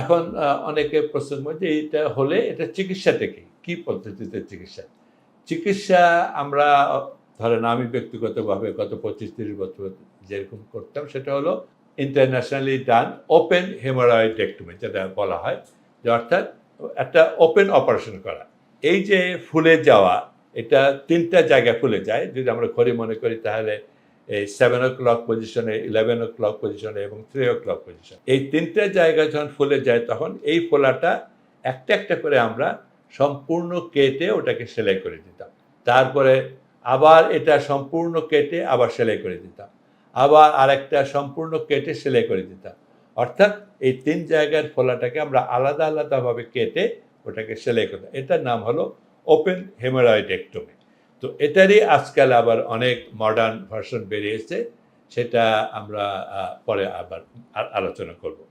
এখন অনেকে প্রশ্ন করে যে এটা হলে এটা চিকিৎসাটা কি কি পদ্ধতিতে চিকিৎসা? চিকিৎসা আমরা, ধরেন আমি ব্যক্তিগতভাবে গত পঁচিশ তিরিশ বছর যেরকম করতাম, সেটা হলো ইন্টারন্যাশনালি ডান ওপেন হেমোরয়েডেক্টমি যেটা বলা হয়, যে অর্থাৎ একটা ওপেন অপারেশন করা। এই যে ফুলে যাওয়া, এটা তিনটা জায়গা ফুলে যায়। যদি আমরা ঘড়ি মনে করি, তাহলে এই সেভেন ও ক্লক পজিশনে ইলেভেন ও ক্লক পজিশনে এবং থ্রি ও ক্লক পজিশন এই তিনটা জায়গায় যখন ফুলে যায় তখন এই ফোলাটা একটা একটা করে আমরা সম্পূর্ণ কেটে ওটাকে সেলাই করে দিতাম। তারপরে আবার এটা সম্পূর্ণ কেটে আবার সেলাই করে দিতাম। আবার আরেকটা সম্পূর্ণ কেটে সেলাই করে দিতাম। অর্থাৎ এই তিন জায়গার ফোলাটাকে আমরা আলাদা আলাদাভাবে কেটে ওটাকে সেলাই করতাম। এটার নাম হলো ওপেন হেমোরয়েডেক্টমি তো এটারই আজকাল আবার অনেক মডার্ন ভার্সন বেরিয়েছে সেটা আমরা পরে আবার আলোচনা করব।